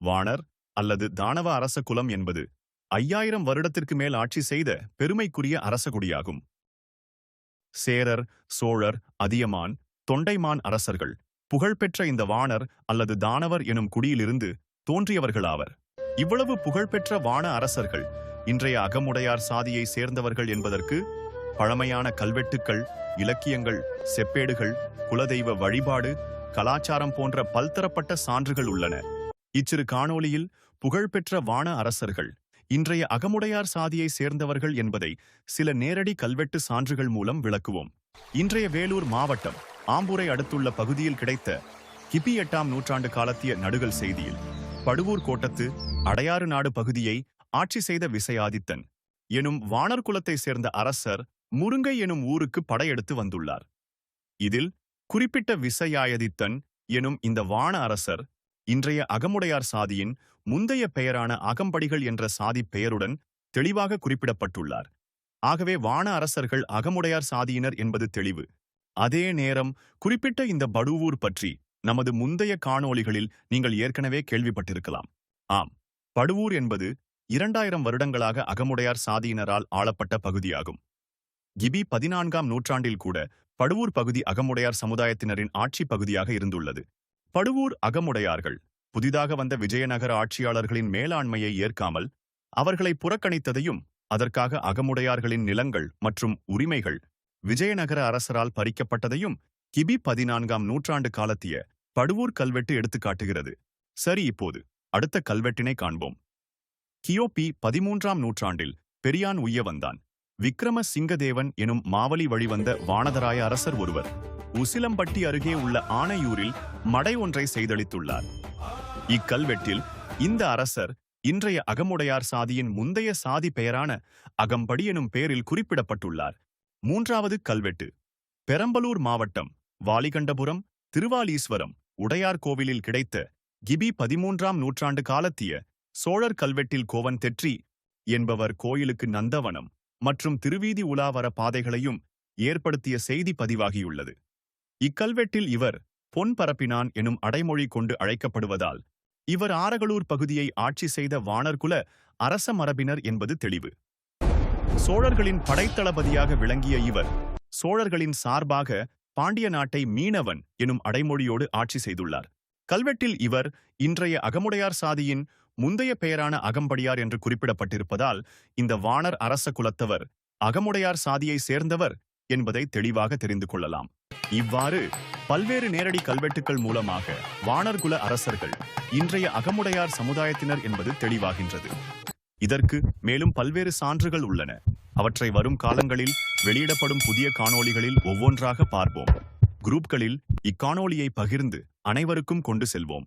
வாணர் அல்லது தானவ அரச குலம் என்பது ஐயாயிரம் வருடத்திற்கு மேல் ஆட்சி செய்த பெருமைக்குரிய அரசகுடியாகும் சேரர் சோழர் அதியமான் தொண்டைமான் அரசர்கள் புகழ்பெற்ற இந்த வாணர் அல்லது தானவர் எனும் குடியிலிருந்து தோன்றியவர்களாவர். இவ்வளவு புகழ்பெற்ற வான அரசர்கள் இன்றைய அகமுடையார் சாதியை சேர்ந்தவர்கள் என்பதற்கு பழமையான கல்வெட்டுக்கள் இலக்கியங்கள் செப்பேடுகள் குலதெய்வ வழிபாடு கலாச்சாரம் போன்ற பல்தரப்பட்ட சான்றுகள் உள்ளன. இச்சிறு காணொளியில் புகழ்பெற்ற வான அரசர்கள். இன்றைய அகமுடையார் சாதியை சேர்ந்தவர்கள் என்பதை சில நேரடி கல்வெட்டு சான்றுகள் மூலம் விளக்குவோம். இன்றைய வேலூர் மாவட்டம் ஆம்பூரை அடுத்துள்ள பகுதியில் கிடைத்த கிபி எட்டாம் நூற்றாண்டு காலத்திய நடுகல் செய்தியில் படுவூர் கோட்டத்து அடையாறு நாடு பகுதியை ஆட்சி செய்த விசயாதித்தன் எனும் வாணர் குலத்தை சேர்ந்த அரசர் முருங்கை எனும் ஊருக்கு படையெடுத்து வந்துள்ளார். இதில் குறிப்பிட்ட விசயாயதித்தன் எனும் இந்த வான அரசர் இன்றைய அகமுடையார் சாதியின் முந்தைய பெயரான அகம்படிகள் என்ற சாதி பெயருடன் தெளிவாக குறிப்பிடப்பட்டுள்ளார். ஆகவே வான அரசர்கள் அகமுடையார் சாதியினர் என்பது தெளிவு. அதே நேரம் குறிப்பிட்ட இந்த படுவூர் பற்றி நமது முந்தைய காணொளிகளில் நீங்கள் ஏற்கனவே கேள்விப்பட்டிருக்கலாம். ஆம் படுவூர் என்பது இரண்டாயிரம் வருடங்களாக அகமுடையார் சாதியினரால் ஆளப்பட்ட பகுதியாகும். கிபி பதினான்காம் நூற்றாண்டில் கூட படுவூர் பகுதி அகமுடையார் சமுதாயத்தினரின் ஆட்சி பகுதியாக இருந்துள்ளது. படுவூர் அகமுடையார்கள். புதிதாக வந்த விஜயநகர ஆட்சியாளர்களின் மேலாண்மையை ஏற்காமல் அவர்களை புறக்கணித்ததையும் அதற்காக அகமுடையார்களின் நிலங்கள் மற்றும் உரிமைகள் விஜயநகர அரசரால் பறிக்கப்பட்டதையும் கிபி பதினான்காம் நூற்றாண்டு காலத்திய படுவூர் கல்வெட்டு எடுத்துக்காட்டுகிறது சரி இப்போது அடுத்த கல்வெட்டினை காண்போம். கியோபி பதிமூன்றாம் நூற்றாண்டில் பெரியான் உய்ய வந்தான். விக்ரம சிங்கதேவன் எனும் மாவலி வழிவந்த வானதராய அரசர் ஒருவர் உசிலம்பட்டி அருகே உள்ள ஆனையூரில் மடை ஒன்றை செய்தளித்துள்ளார். இக்கல்வெட்டில் இந்த அரசர் இன்றைய அகமுடையார் சாதியின் முந்தைய சாதி பெயரான அகம்படி எனும் பெயரில் குறிப்பிடப்பட்டுள்ளார். மூன்றாவது கல்வெட்டு பெரம்பலூர் மாவட்டம் வாலிகண்டபுரம் திருவாலீஸ்வரம் உடையார் கோவிலில் கிடைத்த கிபி பதிமூன்றாம் நூற்றாண்டு காலத்திய சோழர் கல்வெட்டில் கோவன் தெற்றி என்பவர் கோயிலுக்கு நந்தவனம். மற்றும் திருவீதி உலாவர பாதைகளையும் ஏற்படுத்திய செய்தி பதிவாகியுள்ளது. இக்கல்வெட்டில் இவர் பொன் பரப்பினான் எனும் அடைமொழி கொண்டு அழைக்கப்படுவதால் இவர் ஆரகலூர் பகுதியை ஆட்சி செய்த வாணர்குல அரச மரபினர் என்பது தெளிவு. சோழர்களின் படைத்தளபதியாக விளங்கிய இவர் சோழர்களின் சார்பாக பாண்டிய நாட்டை மீனவன் எனும் அடைமொழியோடு ஆட்சி செய்துள்ளார். கல்வெட்டில் இவர் இன்றைய அகமுடையார் சாதியின் முந்தைய பெயரான அகம்படியார் என்று குறிப்பிடப்பட்டிருப்பதால் இந்த வாணர் அரச குலத்தவர் அகமுடையார் சாதியை சேர்ந்தவர் என்பதை தெளிவாக தெரிந்து கொள்ளலாம். இவ்வாறு பல்வேறு நேரடி கல்வெட்டுக்கள் மூலமாக வாணர்குல அரசர்கள் இன்றைய அகமுடையார் சமுதாயத்தினர் என்பது தெளிவாகின்றது. இதற்கு மேலும் பல்வேறு சான்றுகள் உள்ளன. அவற்றை வரும் காலங்களில் வெளியிடப்படும் புதிய காணொளிகளில் ஒவ்வொன்றாக பார்ப்போம். குரூப்களில் இக்காணொளியை பகிர்ந்து அனைவருக்கும் கொண்டு செல்வோம்.